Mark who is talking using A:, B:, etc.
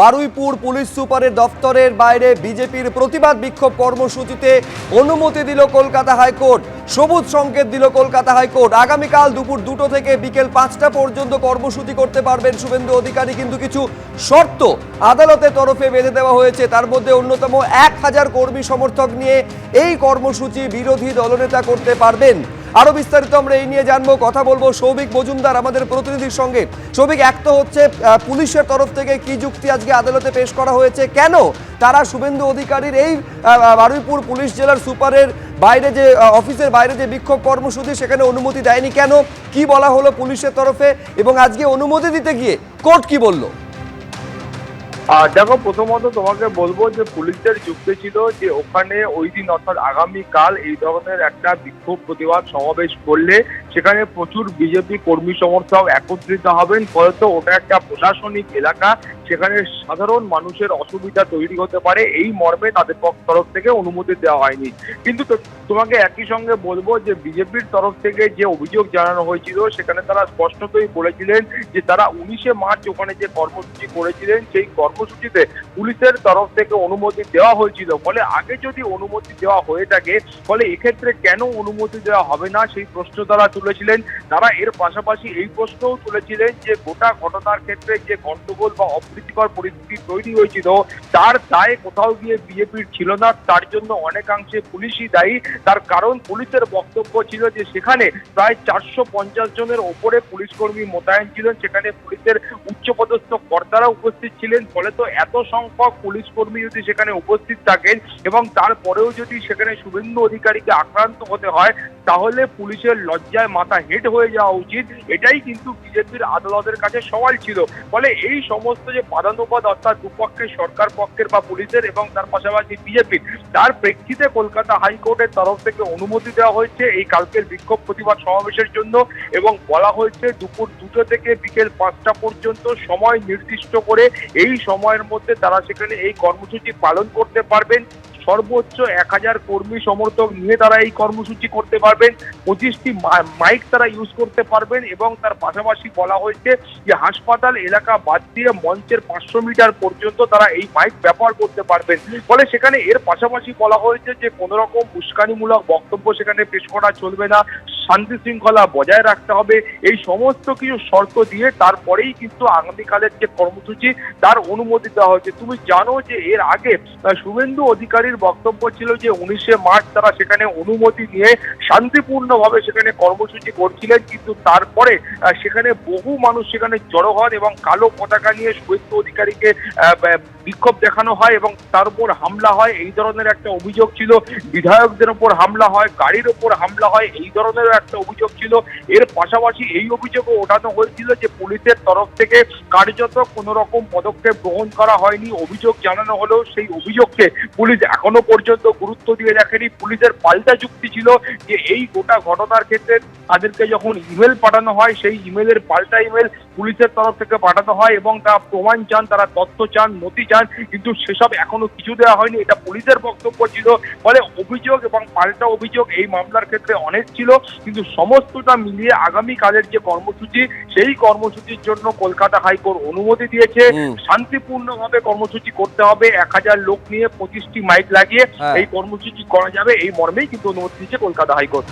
A: Baruipur police সুপারের দফতরের বাইরে বিজেপির প্রতিবাদ বিক্ষোভ কর্মসূচিতে অনুমতি দিল কলকাতা হাইকোর্ট। সবুজ সংকেত দিল কলকাতা হাইকোর্ট। আগামীকাল দুপুর দুটো থেকে বিকেল পাঁচটা পর্যন্ত কর্মসূচি করতে পারবেন শুভেন্দু অধিকারী। কিন্তু কিছু শর্ত আদালতের তরফে বেঁধে দেওয়া হয়েছে। তার মধ্যে অন্যতম এক হাজার কর্মী সমর্থক নিয়ে এই কর্মসূচি বিরোধী দলনেতা করতে পারবেন। আরও বিস্তারিত আমরা এই নিয়ে জানব, কথা বলব। সৌভিক মজুমদার আমাদের প্রতিনিধির সঙ্গে। সৌভিক, এক তো হচ্ছে পুলিশের তরফ থেকে কি যুক্তি আজকে আদালতে পেশ করা হয়েছে? কেন তারা শুভেন্দু অধিকারীর এই বারুইপুর পুলিশ জেলার সুপারের বাইরে যে অফিসের বাইরে যে বিক্ষোভ কর্মসূচি, সেখানে অনুমতি দেয়নি কেন? কি বলা হলো পুলিশের তরফে? এবং আজকে অনুমতি দিতে গিয়ে কোর্ট কি বলল?
B: আর দেখো, প্রথমত তোমাকে বলব যে পুলিশদের যুক্তি ছিল যে ওখানে ওই দিন, অর্থাৎ আগামীকাল এই ধরনের একটা বিক্ষোভ প্রতিবাদ সমাবেশ করলে সেখানে প্রচুর বিজেপি কর্মী সমর্থক একত্রিত হবেন, ফলত ওটা একটা প্রশাসনিক এলাকা। সেখানে সাধারণ মানুষের অসুবিধা তৈরি হতে পারে, এই মর্মে তাদের তরফ থেকে অনুমতি দেওয়া হয়নি। কিন্তু তোমাকে একই সঙ্গে বলব যে বিজেপির তরফ থেকে যে অভিযোগ জানানো হয়েছিল, সেখানে তারা স্পষ্টতই বলেছিলেন যে তারা উনিশে মার্চ ওখানে যে কর্মসূচি করেছিলেন, সেই কর্মসূচিতে পুলিশের তরফ থেকে অনুমতি দেওয়া হয়েছিল। ফলে আগে যদি অনুমতি দেওয়া হয়ে থাকে, ফলে এক্ষেত্রে কেন অনুমতি দেওয়া হবে না, সেই প্রশ্ন তারা তুলেছিলেন। তারা এর পাশাপাশি এই প্রশ্নও তুলেছিলেন যে, গোটা ঘটনার ক্ষেত্রে যে গন্ডগোল বা অপ্রীতিকর পরিস্থিতি তৈরি হয়েছিল, তার দায় কোথাও গিয়ে বিজেপির ছিল না। তার জন্য অনেকাংশে পুলিশই দায়ী। তার কারণ পুলিশের বক্তব্য ছিল যে, সেখানে প্রায় চারশো পঞ্চাশ জনের ওপরে পুলিশ কর্মী মোতায়েন ছিলেন। সেখানে পুলিশের উচ্চপদস্থ কর্তারা উপস্থিত ছিলেন। ফলে তো এত সংখ্যক পুলিশ কর্মী যদি সেখানে উপস্থিত থাকেন এবং তারপরেও যদি সেখানে শুভেন্দু অধিকারীকে আক্রান্ত হতে হয় তাহলে পুলিশের লজ্জায় মাথা হেট হয়ে যাওয়া উচিত। এটাই কিন্তু বিজেপির আদালতের কাছে সওয়াল ছিল। ফলে এই সমস্ত যে পাদানুপাত অর্থাৎ দুপক্ষের, সরকার পক্ষের বা পুলিশের এবং তার পাশাপাশি বিজেপির, তার প্রেক্ষিতে কলকাতা হাইকোর্টের তরফ থেকে অনুমতি দেওয়া হয়েছে এই কালকের বিক্ষোভ প্রতিবাদ সমাবেশের জন্য এবং বলা হয়েছে দুপুর দুটো থেকে বিকেল পাঁচটা পর্যন্ত সময় নির্দিষ্ট করে এই সময়ের মধ্যে তারা সেখানে এই কর্মসূচি পালন করতে পারবেন। সর্বোচ্চ এক হাজার কর্মী সমর্থক নিয়ে তারা এই কর্মসূচি করতে পারবেন। পঁচিশটি মাইক তারা ইউজ করতে পারবেন এবং তার পাশাপাশি বলা হয়েছে যে হাসপাতাল এলাকা বাদ দিয়ে মঞ্চের পাঁচশো মিটার পর্যন্ত তারা এই মাইক ব্যবহার করতে পারবেন। ফলে সেখানে এর পাশাপাশি বলা হয়েছে যে কোনো রকম উস্কানিমূলক বক্তব্য সেখানে পেশ করা চলবে না। শান্তি শৃঙ্খলা বজায় রাখতে হবে। এই সমস্ত কিছু শর্ত দিয়ে তারপরেই কিন্তু আগামীকালের যে কর্মসূচি, তার অনুমতি দেওয়া হয়েছে। তুমি জানো যে এর আগে শুভেন্দু অধিকারীর বক্তব্য ছিল যে উনিশে মার্চ তারা সেখানে অনুমতি নিয়ে শান্তিপূর্ণভাবে সেখানে কর্মসূচি করছিলেন। কিন্তু তারপরে সেখানে বহু মানুষ সেখানে জড়ো হন এবং কালো পতাকা নিয়ে শুভেন্দু অধিকারীকে বিক্ষোভ দেখানো হয় এবং তার উপর হামলা হয়। এই ধরনের একটা অভিযোগ ছিল। বিধায়কদের উপর হামলা হয়, গাড়ির উপর হামলা হয়, এই ধরনের একটা অভিযোগ ছিল। এর পাশাপাশি এই অভিযোগও ওঠানো হয়েছিল যে পুলিশের তরফ থেকে কার্যত কোনো রকম পদক্ষেপ গ্রহণ করা হয়নি। অভিযোগ জানানো হলেও সেই অভিযোগকে পুলিশ এখনও পর্যন্ত গুরুত্ব দিয়ে রাখেনি। পুলিশের পাল্টা যুক্তি ছিল যে এই গোটা ঘটনার ক্ষেত্রে তাদেরকে যখন ইমেল পাঠানো হয়, সেই ইমেলের পাল্টা ইমেল পুলিশের তরফ থেকে পাঠানো হয় এবং তা প্রমাণ চান, তারা তথ্য চান, নথি চান। কিন্তু সেসব এখনও কিছু দেওয়া হয়নি। এটা পুলিশের বক্তব্য ছিল ফলে অভিযোগ এবং পাল্টা অভিযোগ এই মামলার ক্ষেত্রে অনেক ছিল। কিন্তু সমস্তটা মিলিয়ে আগামী কালের যে কর্মসূচি সেই কর্মসূচির জন্য কলকাতা হাইকোর্ট অনুমতি দিয়েছে। শান্তিপূর্ণভাবে কর্মসূচি করতে হবে। এক হাজার লোক নিয়ে পঁচিশটি মাইক লাগিয়ে
A: হ্যাঁ।
B: এই কর্মসূচি করা যাবে। এই মর্মেই কিন্তু অনুমতি দিয়েছে কলকাতা হাইকোর্ট।